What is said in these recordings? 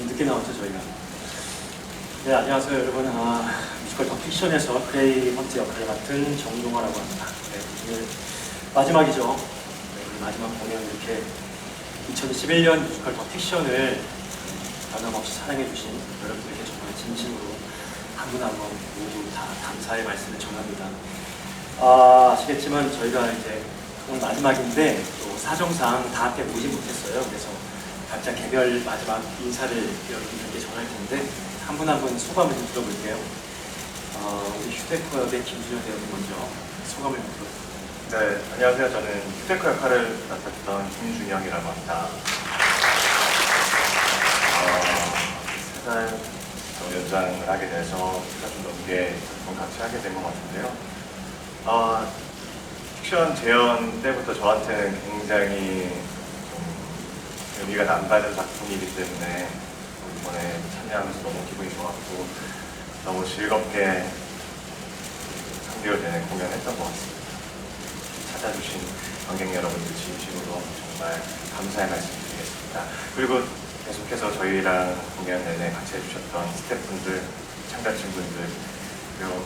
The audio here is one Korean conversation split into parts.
좀 늦게 나왔죠 저희가. 네 안녕하세요 여러분. 아, 뮤지컬 더 픽션에서 그레이 헌트 역할을 맡은 정동화라고 합니다. 네, 오늘 마지막이죠. 네, 마지막 공연 이렇게 2021년 뮤지컬 더 픽션을 변함없이 사랑해주신 여러분들께 정말 진심으로 한 분 한 분 모두 다 감사의 말씀을 전합니다. 아, 아시겠지만 저희가 이제 오늘 마지막인데 또 사정상 다 함께 모이지 못했어요. 그래서 각자 개별 마지막 인사를 여러분들께 전할 텐데 한 분 한 분 소감을 좀 들어볼게요. 어, 우리 휴대코업의 김준현 배우님 먼저 소감을 좀 들어볼게요. 네, 안녕하세요. 저는 휴테크 역할을 맡았던 김준영이라고 합니다. 어, 세살 더 연장을 하게 돼서 시간 좀 넘게 작품 같이 하게 된 것 같은데요. 어, 픽션 재현 때부터 저한테는 굉장히 좀 의미가 남다른 작품이기 때문에 이번에 참여하면서 너무 기분이 좋았고 너무 즐겁게 3개월 내내 공연했던 것 같습니다. 찾아주신 관객 여러분들 진심으로 정말 감사의 말씀 드리겠습니다. 그리고 계속해서 저희랑 공연 내내 같이 해주셨던 스태프분들, 참가진분들, 그리고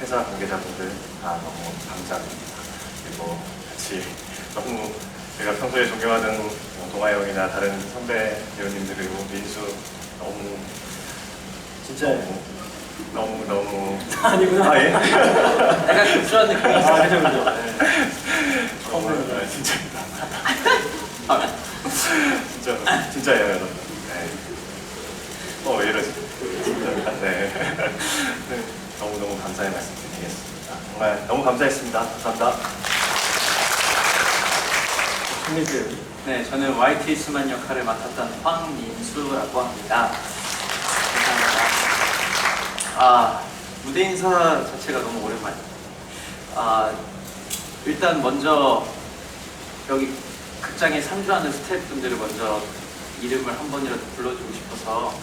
회사 관계자분들 다 너무 감사드립니다. 그리고 같이 너무 제가 평소에 존경하는 동아 형이나 다른 선배 배우님들 그리고 민수 너무 진짜 너무 너무 아니구나. 아 예? 약간 급수한 느낌이 아, 있어요. 그죠 그죠. 네. 정말 뵙는 아, 진짜 진짜 진짜예요 여러분. 네. 어왜 이러지? 진짜입니다. 네. 네. 너무 너무 감사의 말씀드리겠습니다. 정말 너무 감사했습니다. 감사합니다. 배우. 네, 저는 YT 수만 역할을 맡았던 황민수라고 합니다. 감사합니다. 아, 무대 인사 자체가 너무 오랜만이에요. 아, 일단 먼저 여기 극장에 상주하는 스태프분들을 먼저 이름을 한 번이라도 불러주고 싶어서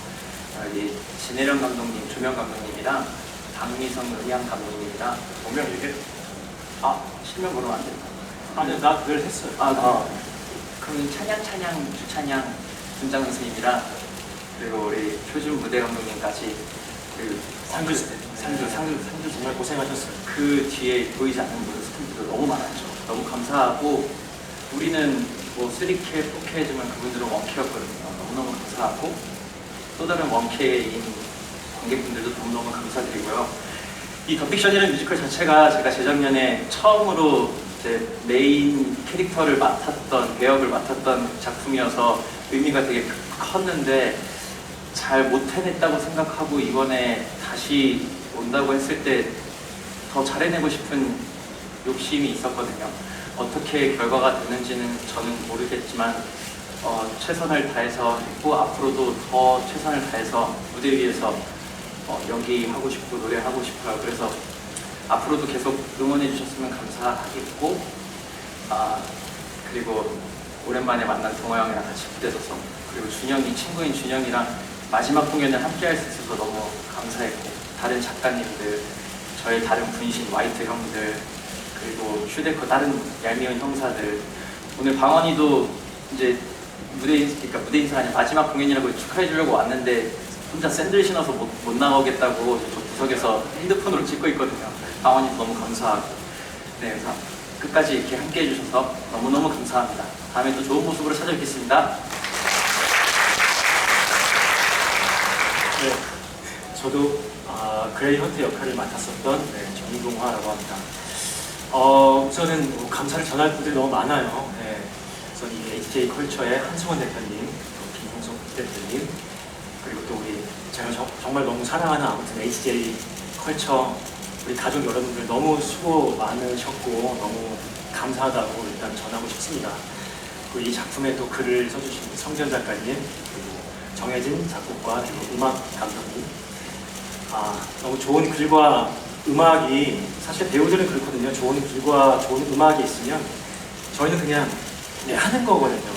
여기 진혜령 감독님, 조명 감독님이랑 박미성, 의향 감독님이랑 분명 이게 아, 실명 부르면 안 될까? 아니 나 그걸 했어요. 아, 그, 그럼 찬양 찬양 주찬양 분장 선생님이랑 그리고 우리 표준 무대 감독님까지 그 상주 스태프. 상주 상주 상주 정말 고생하셨어요. 그 뒤에 보이지 않는 모든 스태프들 너무 많았죠. 너무 감사하고 우리는 뭐 3K, 4K지만 그분들은 1K였거든요. 너무너무 감사하고 또 다른 1K인 관객분들도 너무너무 감사드리고요. 이 더픽션이라는 뮤지컬 자체가 제가 재작년에 처음으로 이 제 메인 캐릭터를 맡았던 배역을 맡았던 작품이어서 의미가 되게 컸는데 잘 못 해냈다고 생각하고 이번에 다시 온다고 했을 때 더 잘해내고 싶은 욕심이 있었거든요. 어떻게 결과가 되는지는 저는 모르겠지만 어, 최선을 다해서 했고 앞으로도 더 최선을 다해서 무대 위에서 어, 연기하고 싶고 노래하고 싶어요. 그래서 앞으로도 계속 응원해 주셨으면 감사하겠고 아 그리고 오랜만에 만난 동호 형이랑 같이 무대 서서 그리고 준영이 친구인 준영이랑 마지막 공연을 함께 할 수 있어서 너무 감사했고 다른 작가님들 저의 다른 분신 와이트 형들 그리고 휴대코 다른 얄미운 형사들 오늘 방언이도 이제 무대 인- 그러니까 무대 인사 아니라 마지막 공연이라고 축하해 주려고 왔는데 혼자 샌들 신어서 못, 못 나가겠다고 저 구석에서 핸드폰으로 찍고 있거든요. 방언이도 너무 감사하고 네 그래서 끝까지 이렇게 함께 해주셔서 너무너무 감사합니다. 다음에 또 좋은 모습으로 찾아뵙겠습니다. 네, 저도 아, 그레이 헌트 역할을 맡았었던 네, 정동화라고 합니다. 어, 우선은 뭐 감사를 전할 분들이 너무 많아요. 네, 우선 이 HJ 컬처의 한승원 대표님, 또 김홍석 대표님, 그리고 또 우리 제가 정, 정말 너무 사랑하는 아무튼 HJ 컬처 우리 가족 여러분들 너무 수고 많으셨고 너무 감사하다고 일단 전하고 싶습니다. 그리고 이 작품에 또 글을 써주신 성전 작가님 그리고 정혜진 작곡가 그리고 음악 감독님. 아 너무 좋은 글과 음악이 사실 배우들은 그렇거든요. 좋은 글과 좋은 음악이 있으면 저희는 그냥 네, 하는 거거든요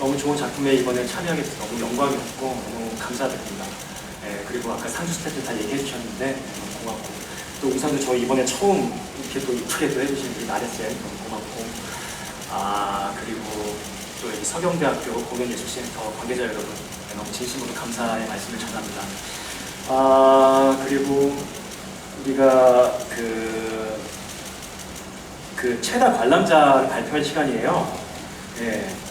너무 좋은 작품에 이번에 참여하게 돼서 너무 영광이었고 너무 감사드립니다 네, 그리고 아까 상주 스태프 다 얘기해 주셨는데 네, 너무 고맙고 또 우선도 저희 이번에 처음 이렇게 또 이쁘게도 해주신 우리 나래쌤 너무 고맙고 아 그리고 또 여기 서경대학교 공연예술센터 관계자 여러분 네, 너무 진심으로 감사의 말씀을 전합니다. 아 그리고 우리가 그, 그 최다 관람자를 발표할 시간이에요. 네.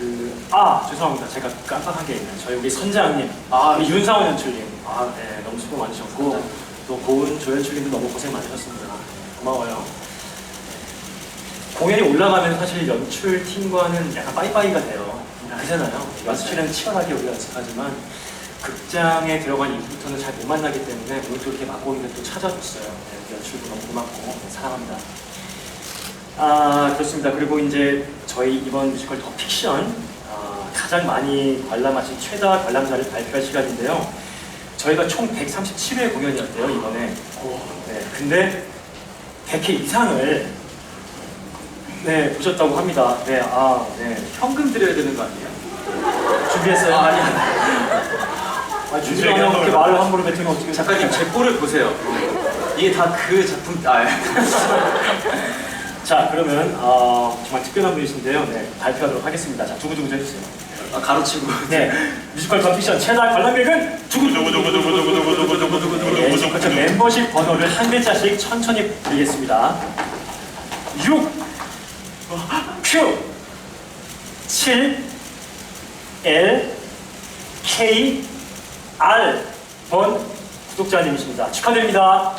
그, 아, 죄송합니다. 제가 깜빡한 게 있네요. 저희 우리 선장님, 아, 우리 윤상원 연출님, 아, 네, 너무 수고 많으셨고, 또 고은 조 연출님도 너무 고생 많으셨습니다. 고마워요. 공연이 올라가면 사실 연출 팀과는 약간 빠이빠이가 돼요. 그잖아요. 연출은 치열하게 우리가 연습하지만 극장에 들어간 이후부터는 잘 못 만나기 때문에 오늘 또 이렇게 막고기를 또 찾아줬어요. 네, 연출도 너무 고맙고 네, 사랑합니다. 아 그렇습니다. 그리고 이제 저희 이번 뮤지컬 더 픽션 아, 가장 많이 관람하신 최다 관람자를 발표할 시간인데요. 저희가 총 137회 공연이었대요 이번에. 네, 근데 100회 이상을 네 보셨다고 합니다. 네, 아, 네 현금 드려야 되는 거 아니에요? 준비했어요. 아, 아니, 아, 준비 안 하고 이렇게 말을 함부로 뱉으면 어떻게? 작가님 제 꼴을 보세요. 이게 다 그 작품, 아, 예. 자 그러면 어, 정말 특별한 분이신데요. 네, 발표하도록 하겠습니다. 자 두구두구 해주세요. 아, 가로치고. 네, 뮤지컬 컴피션 최다 관람객은 네, 뮤지컬 멤버십 번호를 한 글자씩 천천히 부르겠습니다. 6 Q 7 L K R 번 구독자님이십니다. 축하드립니다.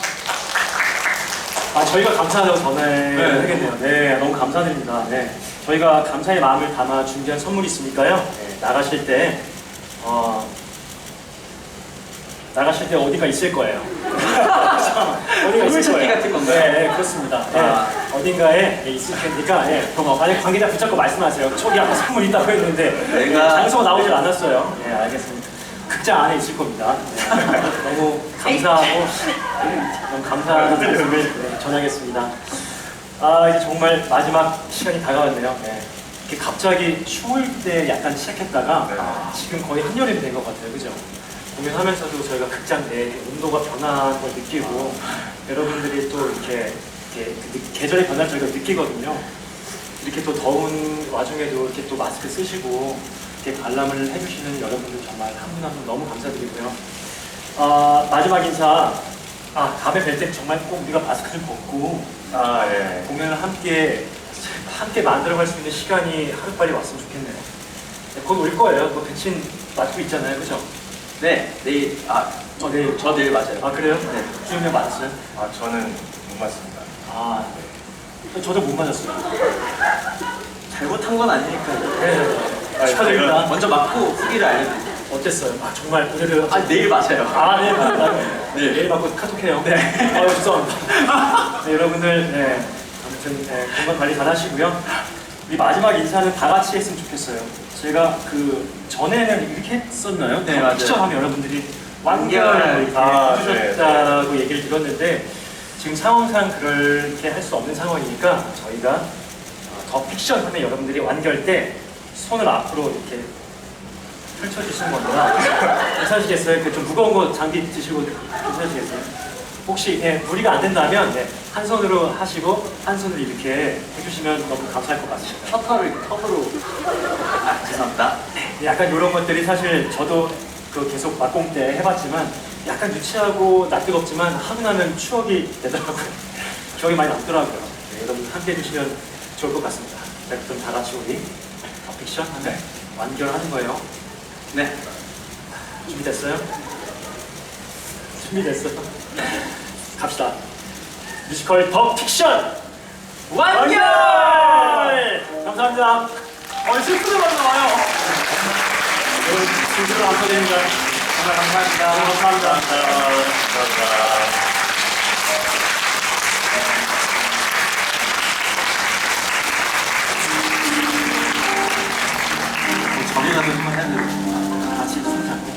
아 저희가 감사하다고 전화해야겠네요. 네, 너무 감사드립니다. 네, 저희가 감사의 마음을 담아 준비한 선물이 있으니까요. 네, 나가실 때 어, 나가실 때 어디가 있을 거예요. 어디가 있을 찾기 거예요. 같은 건가요? 네, 네, 그렇습니다. 네, 아. 어딘가에 네, 있을 테니까 예, 그럼 만약 관계자 붙잡고 말씀하세요. 저기 아까 선물 있다고 했는데 내가- 장소가 나오질 않았어요. 네, 알겠습니다. 극장 안에 있을 겁니다. 네, 너무 감사하고 너무 감사한 말씀을 네, 전하겠습니다. 아 이제 정말 마지막 시간이 다가왔네요. 네. 이렇게 갑자기 추울 때 약간 시작했다가 네. 지금 거의 한여름이 된것 같아요. 그죠? 공연하면서도 저희가 극장 내 온도가 변한 걸 느끼고 여러분들이 또 이렇게, 이렇게 그 느- 계절의 변화를 저희가 느끼거든요. 이렇게 또 더운 와중에도 이렇게 또 마스크 쓰시고 이렇게 관람을 해주시는 여러분들 정말 한 분 한 분 너무 감사드리고요. 아, 마지막 인사. 아, 다음에 뵐 때 정말 꼭 우리가 마스크를 벗고 아, 예. 공연을 함께 함께 만들어갈 수 있는 시간이 하루빨리 왔으면 좋겠네요. 네, 곧올 거예요. 뭐 백신 맞고 있잖아요, 그죠? 네, 내일, 아, 어, 내일. 저 내일 맞아요. 아 그래요? 네. 주임에 맞았어요? 아, 저는 못 맞습니다. 아, 네. 저도 못 맞았어요. 잘못한 건 아니니까요. 네, 아, 축하드립니다. 먼저 맞고 후기를 알려드릴게요. 어땠어요? 아 정말 오늘은 아, 내일 맞아요. 아, 네, 맞아요. 네. 내일 받고 카톡해요. 네. 아, 죄송합니다. 네, 여러분들, 네. 아무튼, 네, 건강 관리 잘 하시고요. 우리 마지막 인사는 다 같이 했으면 좋겠어요. 제가 그, 전에는 이렇게 했었나요? 네, 맞아요. 피처하면 여러분들이 완결 완결. 이렇게 아, 해주셨다고 얘기를 들었는데, 지금 상황상 그렇게 할 수 없는 상황이니까 저희가 어, 더 픽션 하면 여러분들이 완결 때 손을 앞으로 이렇게 펼쳐주시는 겁니다. 괜찮으시겠어요? 그 좀 무거운 거 장비 드시고 괜찮으시겠어요? 혹시 예, 무리가 안 된다면 네, 한 손으로 하시고 한 손으로 이렇게 해주시면 너무 감사할 것 같습니다. 셔터를 컵으로. 아, 죄송합니다. 네, 약간 이런 것들이 사실 저도 그 계속 막공 때 해봤지만 약간 유치하고 낯뜨겁지만 하고 나면 추억이 되더라고요. 기억이 많이 남더라고요. 네, 여러분 함께 해주시면 좋을 것 같습니다. 자, 그럼 다 같이 우리 더 픽션 하면 완결하는 거예요. 네. 준비됐어요? 준비됐어요? 갑시다. 뮤지컬 더 픽션 완결! 감사합니다. 어, 슬픈 음악 나와요. 여러분, 진심으로 감사드립니다. 정말 감사합니다. 감사합니다. 감사합니다. 가면 한번 해도 같이 손 잡고